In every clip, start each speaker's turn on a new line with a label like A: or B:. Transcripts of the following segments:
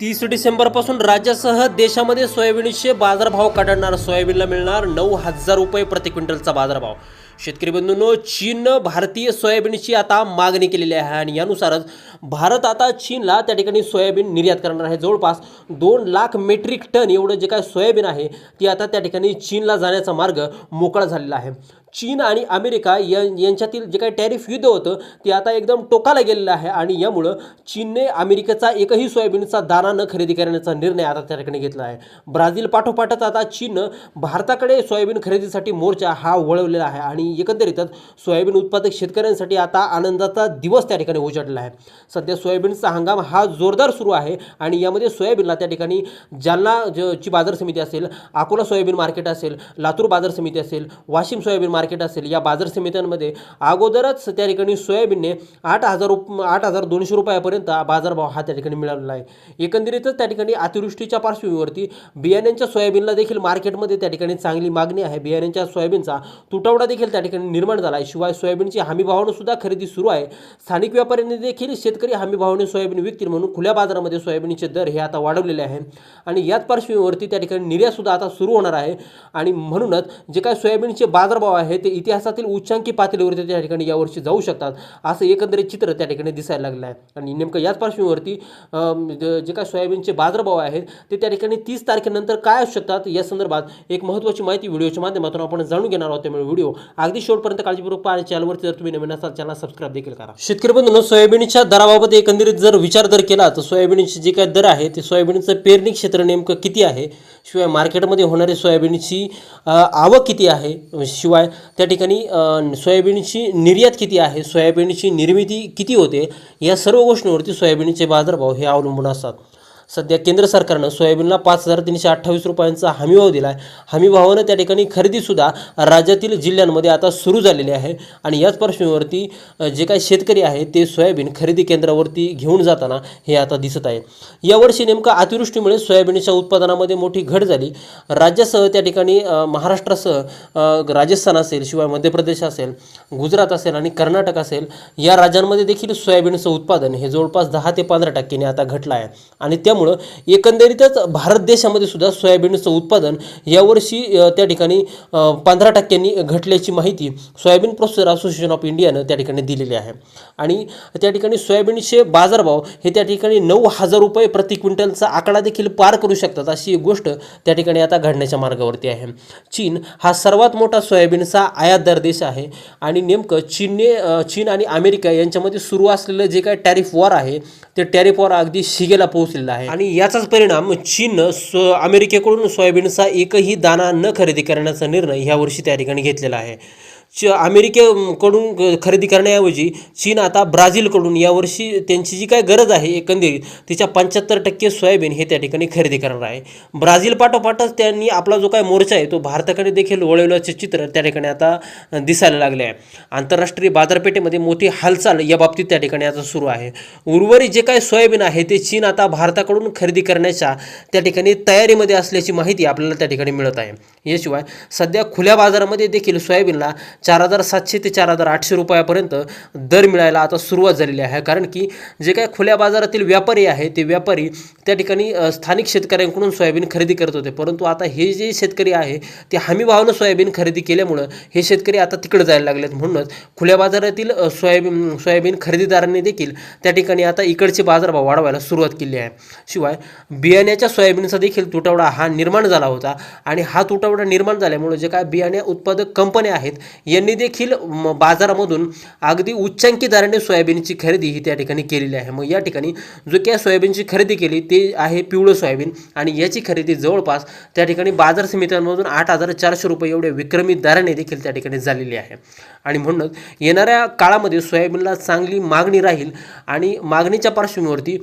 A: तीस डिसेंबरपासून राज्यासह देशामध्ये सोयाबीनचे बाजारभाव काढणार सोयाबीनला मिळणार नऊ हजार रुपये प्रति क्विंटलचा बाजारभाव. शेतकरी बंधूंनो चीननं भारतीय सोयाबीनची आता मागणी केलेली आहे आणि यानुसारच भारत आता चीनला त्या ठिकाणी सोयाबीन निर्यात करणार आहे. जवळपास दोन लाख मेट्रिक टन एवढं जे काय सोयाबीन आहे ती आता त्या ठिकाणी चीनला जाण्याचा मार्ग मोकळा झालेला आहे. चीन आणि अमेरिका या यांच्यातील जे काही टॅरिफ युद्ध होतं ते आता एकदम टोकाला गेलेलं आहे आणि यामुळं चीनने अमेरिकेचा एकही सोयाबीनचा दाना न खरेदी करण्याचा निर्णय आता त्या ठिकाणी घेतला आहे. ब्राझील पाठोपाठच आता चीननं भारताकडे सोयाबीन खरेदीसाठी मोर्चा हा वळवलेला आहे आणि एकंदरीतच सोयाबीन उत्पादक शेतकऱ्यांसाठी आता आनंदाचा दिवस त्या ठिकाणी उजाडला आहे. सध्या सोयाबीनचा हंगाम हा जोरदार सुरू आहे आणि यामध्ये सोयाबीनला त्या ठिकाणी जालना ज- ची बाजार समिती असेल अकोला सोयाबीन मार्केट असेल लातूर बाजार समिती असेल वाशिम सोयाबीन मार्केट असेल या बाजार समित्यांमध्ये अगोदरच त्या ठिकाणी सोयाबीनने आठ हजार रुप आठ हजार दोनशे रुपयापर्यंत बाजारभाव हा त्या ठिकाणी मिळालेला आहे. एकंदरीतच त्या ठिकाणी अतिवृष्टीच्या पार्श्वभूमीवरती बियाण्यांच्या सोयाबीनला देखील मार्केटमध्ये त्या ठिकाणी चांगली मागणी आहे. बियाण्यांच्या सोयाबीनचा तुटवडा देखील त्या ठिकाणी निर्माण झाला आहे. शिवाय सोयाबीनची हमी भावानं सुद्धा खरेदी सुरू आहे. स्थानिक व्यापाऱ्यांनी देखील शेत शेतकरी हमी भावाने सोयाबीन विकतील म्हणून खुल्या बाजारामध्ये सोयाबीनचे दर हे आता वाढवलेले आहे. आणि याच पार्श्वभूमीवरती त्या ठिकाणी निर्यातसुद्धा आता सुरू होणार आहे. आणि म्हणूनच जे काय सोयाबीनचे बाजारभाव आहे ते इतिहासातील उच्चांकी पातळीवरती त्या ठिकाणी यावर्षी जाऊ शकतात असं एकंदरीत चित्र त्या ठिकाणी दिसायला लागलं आहे. आणि नेमकं याच पार्श्वभूमीवरती जे काय सोयाबीनचे बाजारभाव आहेत ते त्या ठिकाणी तीस तारखेनंतर काय असू शकतात या संदर्भात एक महत्त्वाची माहिती व्हिडिओच्या माध्यमातून आपण जाणून घेणार आहोत. त्यामुळे व्हिडिओ अगदी शेवटपर्यंत काळजीपूर्वक पाहा चॅनलवरती जर तुम्ही नवीन असाल चॅनल सबस्क्राईब देखील करा. शेतकरी बंधूंनो सोयाबीनच्या याबाबत एकंदरीत जर विचार जर केला तर सोयाबीनचे जे काय दर आहे ते सोयाबीनचं पेरणी क्षेत्र नेमकं किती आहे? शिवाय मार्केटमध्ये होणारी सोयाबीनची आवक किती आहे? शिवाय त्या ठिकाणी सोयाबीनची निर्यात किती आहे? सोयाबीनची निर्मिती किती होते? या सर्व गोष्टींवरती सोयाबीनचे बाजारभाव हे अवलंबून असतात. सध्या केंद्र सरकारनं सोयाबीनला पाच हजार तीनशे अठ्ठावीस रुपयांचा हमीभाव दिला आहे हमीभावानं त्या ठिकाणी खरेदीसुद्धा राज्यातील जिल्ह्यांमध्ये आता सुरू झालेली आहे. आणि याच पार्श्वभूमीवरती जे काही शेतकरी आहे ते सोयाबीन खरेदी केंद्रावरती घेऊन जाताना हे आता दिसत आहे यावर्षी नेमकं अतिवृष्टीमुळे सोयाबीनच्या उत्पादनामध्ये मोठी घट झाली. राज्यासह त्या ठिकाणी महाराष्ट्रासह राजस्थान असेल शिवाय मध्य प्रदेश असेल गुजरात असेल आणि कर्नाटक असेल या राज्यांमध्ये देखील सोयाबीनचं उत्पादन हे जवळपास दहा ते पंधरा टक्क्याने आता घटलं आहे. आणि त्या एकंदरीतच भारत देशामध्ये सुद्धा सोयाबीनचं उत्पादन यावर्षी त्या ठिकाणी पंधरा टक्क्यांनी घटल्याची माहिती सोयाबीन प्रोसेसर असोसिएशन ऑफ इंडियानं त्या ठिकाणी दिलेली आहे. आणि त्या ठिकाणी सोयाबीनचे बाजारभाव हे त्या ठिकाणी नऊ हजार रुपये प्रति क्विंटलचा आकडा देखील पार करू शकतात अशी एक गोष्ट त्या ठिकाणी आता घडण्याच्या मार्गावरती आहे. चीन हा सर्वात मोठा सोयाबीनचा आयातदार देश आहे आणि नेमकं चीनने चीन आणि अमेरिका यांच्यामध्ये सुरू असलेलं जे काय टॅरिफ वॉर आहे ते टॅरिफ वॉर अगदी शिगेला पोहोचलेलं आहे. आणि याचाच परिणाम चीननं सो अमेरिकेकडून सोयाबीनचा एकही दाना न खरेदी करण्याचा निर्णय ह्या वर्षी त्या ठिकाणी घेतलेला आहे. च अमेरिकेकडून खरेदी करण्याऐवजी चीन आता ब्राझीलकडून यावर्षी त्यांची जी काय गरज आहे एकंदरीत तिच्या पंच्याहत्तर टक्के सोयाबीन हे त्या ठिकाणी खरेदी करणार आहे. ब्राझील पाठोपाठच त्यांनी आपला जो काय मोर्चा आहे तो भारताकडे देखील वळवल्याचे चित्र त्या ठिकाणी आता दिसायला लागले आहे. आंतरराष्ट्रीय बाजारपेठेमध्ये मोठी हालचाल या बाबतीत त्या ठिकाणी आता सुरू आहे. उर्वरित जे काय सोयाबीन आहे ते चीन आता भारताकडून खरेदी करण्याच्या त्या ठिकाणी तयारीमध्ये असल्याची माहिती आपल्याला त्या ठिकाणी मिळत आहे. याशिवाय सध्या खुल्या बाजारामध्ये देखील सोयाबीनला चार हजार सातशे ते चार हजार आठशे रुपयापर्यंत दर मिळायला आता सुरुवात झालेली आहे. कारण की जे काय खुल्या बाजारातील व्यापारी आहे ते व्यापारी त्या ठिकाणी स्थानिक शेतकऱ्यांकडून सोयाबीन खरेदी करत होते. परंतु आता हे जे शेतकरी आहे ते हमी भावानं सोयाबीन खरेदी केल्यामुळं हे शेतकरी आता तिकडे जायला लागलेत. म्हणूनच खुल्या बाजारातील सोयाबीन सोयाबीन खरेदीदारांनी देखील त्या ठिकाणी आता इकडचे बाजारभाव वाढवायला सुरुवात केली आहे. शिवाय बियाण्याच्या सोयाबीनचा देखील तुटवडा हा निर्माण झाला होता आणि हा तुटवडा निर्माण झाल्यामुळे जे काय बियाणे उत्पादक कंपन्या आहेत यांनी देखील म, बाजारामधून अगदी उच्चांकी दराने सोयाबीनची खरेदी ही त्या ठिकाणी केलेली आहे. मग या ठिकाणी जो काय सोयाबीनची खरेदी केली ते आहे पिवळं सोयाबीन आणि याची खरेदी जवळपास त्या ठिकाणी बाजार समित्यांमधून आठ हजार चारशे रुपये एवढ्या विक्रमी दराने देखील त्या ठिकाणी झालेली आहे. आणि म्हणूनच येणाऱ्या काळामध्ये सोयाबीनला चांगली मागणी राहील आणि मागणीच्या पार्श्वभूमीवरती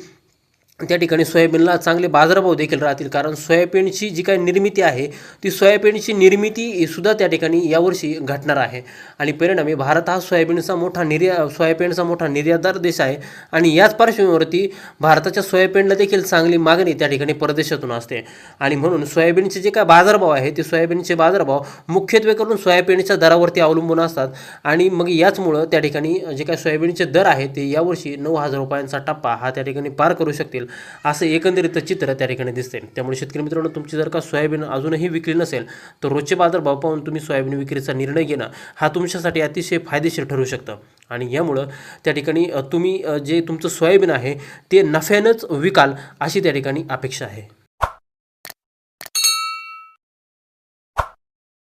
A: त्या ठिकाणी सोयाबीनला चांगले बाजारभाव देखील राहतील. कारण सोयाबीनची जी काही निर्मिती आहे ती सोयाबीनची निर्मिती सुद्धा त्या ठिकाणी यावर्षी घटणार आहे. आणि परिणामी भारत हा सोयाबीनचा मोठा निर्या सोयाबीनचा मोठा निर्यातदार देश आहे. आणि याच पार्श्वभूमीवरती भारताच्या सोयाबीनला देखील चांगली मागणी त्या ठिकाणी परदेशातून असते. आणि म्हणून सोयाबीनचे जे काय बाजारभाव आहे ते सोयाबीनचे बाजारभाव मुख्यत्वे करून सोयाबीनच्या दरावरती अवलंबून असतात. आणि मग याचमुळं त्या ठिकाणी जे काय सोयाबीनचे दर आहेत ते यावर्षी नऊ हजार रुपयांचा टप्पा हा त्या ठिकाणी पार करू शकतील. होतील असं एकंदरीत चित्र त्या ठिकाणी दिसते त्यामुळे शेतकरी मित्रांनो तुमची जर का सोयाबीन अजूनही विकली नसेल तर रोजचे बाजार भाव पाहून तुम्ही सोयाबीन विक्रीचा निर्णय घेणं हा तुमच्यासाठी अतिशय फायदेशीर ठरू शकतं. आणि यामुळं त्या ठिकाणी तुम्ही जे तुमचं सोयाबीन आहे ते नफ्यानंच विकाल अशी त्या ठिकाणी अपेक्षा आहे.